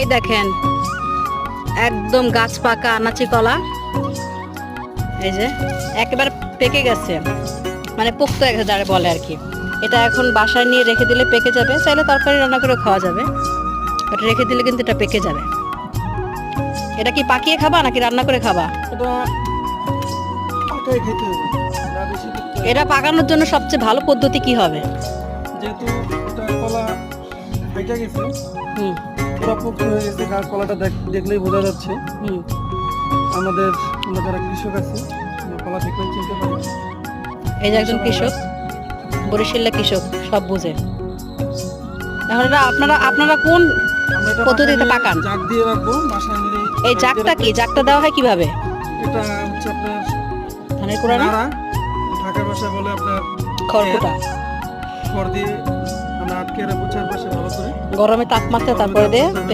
এই দেখেন একদম গাছ পাকা আনাচি কলা। এই যে একেবারে পেকে গেছে। মানে পোক্ত যারা বলে আর কি। এটা এখন বাসায় নিয়ে রেখে দিলে পেকে যাবে চাইলে তরকারি রান্না করে খাওয়া যাবে। এটা রেখে দিলে কিন্তু এটা পেকে যাবে। এটা কি পাকিয়ে খাবা নাকি রান্না করে খাবা? এটা পাকানোর জন্য সবচেয়ে ভালো পদ্ধতি কি হবে? যেহেতু কলা গেছে হুম। হয়ে গেছে কলাটা দেখলেই বোঝা যাচ্ছে। আমাদের আমরা যারা কৃষক আছে কলা দেখলেই চিনতে পারি। এই যে একজন কৃষক বরিশাল্লা কৃষক সব বুঝে। আপনারা আপনারা কোন পদ্ধতিতে পাকান? জাগ দিয়ে রাখব বাসায় এই জাকটা কি? জাকটা দেওয়া হয় কীভাবে? এটা হচ্ছে আপনার ধানের কুড়া না? ঢাকার ভাষায় বলে আপনার খড়কুটা। খড় দিয়ে আমরা আটকে রাখব করে গরমে তাপমাত্রা তারপরে দিয়ে